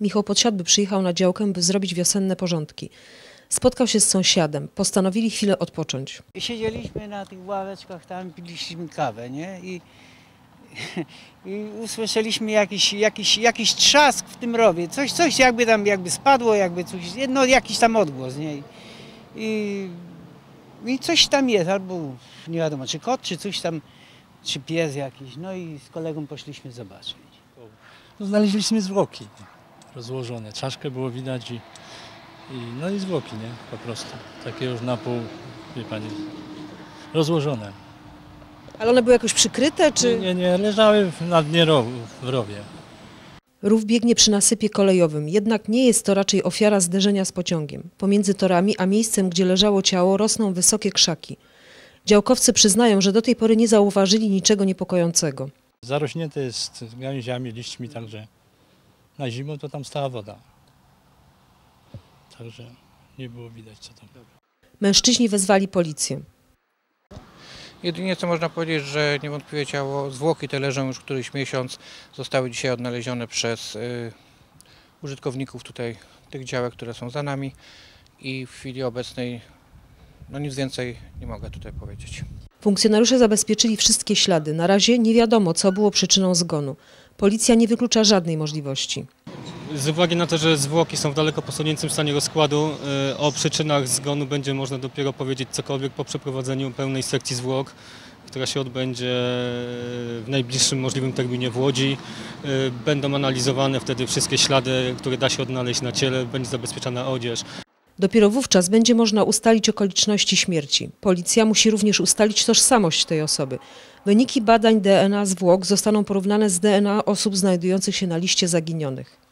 Michał Podsiadby przyjechał na działkę, by zrobić wiosenne porządki. Spotkał się z sąsiadem. Postanowili chwilę odpocząć. Siedzieliśmy na tych ławeczkach, tam piliśmy kawę, nie? I, i usłyszeliśmy jakiś, jakiś, jakiś trzask w tym rowie. Coś, coś jakby tam jakby spadło, jakby coś, no jakiś tam odgłos, nie? I, i, i coś tam jest, albo nie wiadomo, czy kot, czy coś tam, czy pies jakiś. No i z kolegą poszliśmy zobaczyć. Znaleźliśmy zwłoki rozłożone. Czaszkę było widać i, i no i zwłoki, nie? Po prostu. Takie już na pół, wie pani, rozłożone. Ale one były jakoś przykryte, czy... Nie, nie, nie, leżały w- na dnie rowu, w rowie. Rów biegnie przy nasypie kolejowym, jednak nie jest to raczej ofiara zderzenia z pociągiem. Pomiędzy torami a miejscem, gdzie leżało ciało, rosną wysokie krzaki. Działkowcy przyznają, że do tej pory nie zauważyli niczego niepokojącego. Zarośnięte jest gałęziami, liśćmi, także na zimę to tam stała woda. Także nie było widać co tam. Mężczyźni wezwali policję. Jedynie co można powiedzieć, że niewątpliwie ciało, zwłoki te leżą już któryś miesiąc, zostały dzisiaj odnalezione przez y, użytkowników tutaj tych działek, które są za nami i w chwili obecnej no nic więcej nie mogę tutaj powiedzieć. Funkcjonariusze zabezpieczyli wszystkie ślady. Na razie nie wiadomo, co było przyczyną zgonu. Policja nie wyklucza żadnej możliwości. Z uwagi na to, że zwłoki są w daleko posuniętym stanie rozkładu, y, o przyczynach zgonu będzie można dopiero powiedzieć cokolwiek po przeprowadzeniu pełnej sekcji zwłok, która się odbędzie w najbliższym możliwym terminie w Łodzi. Y, Będą analizowane wtedy wszystkie ślady, które da się odnaleźć na ciele, będzie zabezpieczana odzież. Dopiero wówczas będzie można ustalić okoliczności śmierci. Policja musi również ustalić tożsamość tej osoby. Wyniki badań DNA zwłok zostaną porównane z DNA osób znajdujących się na liście zaginionych.